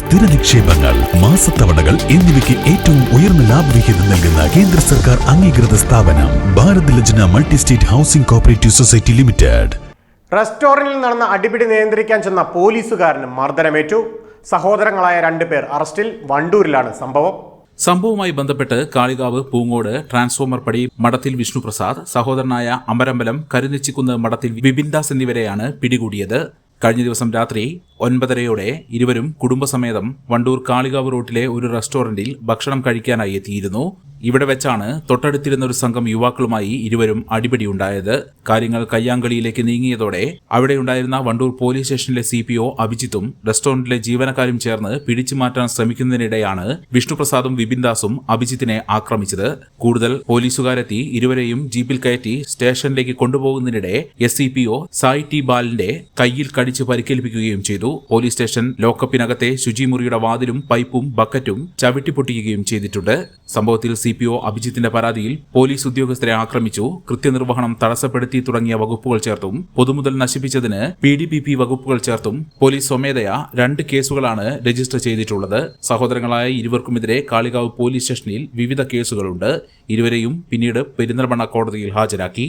സ്ഥിര നിക്ഷേപങ്ങൾ മാസത്തവണകൾ എന്നിവയ്ക്ക് ഏറ്റവും ഉയർന്ന ലാഭവിഹിതം നൽകുന്ന കേന്ദ്ര സർക്കാർ അംഗീകൃത സ്ഥാപനം Bharat Lajna multi state housing cooperative society limited. റെസ്റ്റോറന്റിൽ നടന്ന അടിപിടി നിയന്ത്രിക്കാൻ ചെന്ന പോലീസുകാരന് മർദ്ദനമേറ്റു. സഹോദരങ്ങളായ രണ്ടുപേർ അറസ്റ്റിൽ വണ്ടൂരിലാണ് സംഭവം. സംഭവവുമായി ബന്ധപ്പെട്ട് കാളികാവ് പൂങ്ങോട് ട്രാൻസ്ഫോമർ പടി മഠത്തിൽ വിഷ്ണുപ്രസാദ് സഹോദരനായ അമരമ്പലം കരുനിച്ചിക്കുന്ന് മഠത്തിൽ ബിബിൻദാസ് എന്നിവരെയാണ് പിടികൂടിയത്. കഴിഞ്ഞ ദിവസം രാത്രി ഒൻപതരയോടെ ഇരുവരും കുടുംബസമേതം വണ്ടൂർ കാളികാവ് റോട്ടിലെ ഒരു റെസ്റ്റോറന്റിൽ ഭക്ഷണം കഴിക്കാനായി എത്തിയിരുന്നു. ഇവിടെ വെച്ചാണ് തൊട്ടടുത്തിരുന്ന ഒരു സംഘം യുവാക്കളുമായി ഇരുവരും അടിപിടിയുണ്ടായത്. കാര്യങ്ങൾ കയ്യാങ്കളിയിലേക്ക് നീങ്ങിയതോടെ അവിടെയുണ്ടായിരുന്ന വണ്ടൂർ പോലീസ് സ്റ്റേഷനിലെ സി പി ഒ അഭിജിത്തും റെസ്റ്റോറന്റിലെ ജീവനക്കാരും ചേർന്ന് പിടിച്ചു മാറ്റാൻ ശ്രമിക്കുന്നതിനിടെയാണ് വിഷ്ണുപ്രസാദും വിപിൻദാസും അഭിജിത്തിനെ ആക്രമിച്ചത്. കൂടുതൽ പോലീസുകാരെത്തി ഇരുവരെയും ജീപ്പിൽ കയറ്റി സ്റ്റേഷനിലേക്ക് കൊണ്ടുപോകുന്നതിനിടെ S C P O Sai T ബാലിന്റെ കയ്യിൽ കടിച്ച് പരിക്കേൽപ്പിക്കുകയും ചെയ്തു. പോലീസ് സ്റ്റേഷൻ ലോക്കപ്പിനകത്തെ ശുചിമുറിയുടെ വാതിലും പൈപ്പും ബക്കറ്റും ചവിട്ടിപ്പൊട്ടിക്കുകയും ചെയ്തിട്ടുണ്ട്. സംഭവത്തിൽ സി പി ഒ അഭിജിത്തിന്റെ പരാതിയിൽ പോലീസ് ഉദ്യോഗസ്ഥരെ ആക്രമിച്ചു കൃത്യനിർവഹണം തടസ്സപ്പെടുത്തി തുടങ്ങിയ വകുപ്പുകൾ ചേർത്തും പൊതുമുതൽ നശിപ്പിച്ചതിന് പി ഡി പി പി വകുപ്പുകൾ ചേർത്തും പോലീസ് സ്വമേധയാ രണ്ട് കേസുകളാണ് രജിസ്റ്റർ ചെയ്തിട്ടുള്ളത്. സഹോദരങ്ങളായ ഇരുവർക്കുമെതിരെ കാളികാവ് പോലീസ് സ്റ്റേഷനിൽ വിവിധ കേസുകളുണ്ട്. ഇരുവരെയും പിന്നീട് പെരിന്തൽമണ്ണ കോടതിയിൽ ഹാജരാക്കി.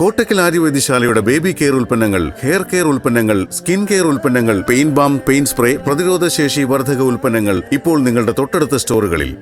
Kottakkal ആര്യവൈദ്യശാലയുടെ ബേബി കെയർ ഉൽപ്പന്നങ്ങൾ ഹെയർ കെയർ ഉൽപ്പന്നങ്ങൾ സ്കിൻ കെയർ ഉൽപ്പന്നങ്ങൾ പെയിൻ ബാം പെയിൻ സ്പ്രേ പ്രതിരോധശേഷി വർധക ഉൽപ്പന്നങ്ങൾ ഇപ്പോൾ നിങ്ങളുടെ തൊട്ടടുത്ത സ്റ്റോറുകളിൽ.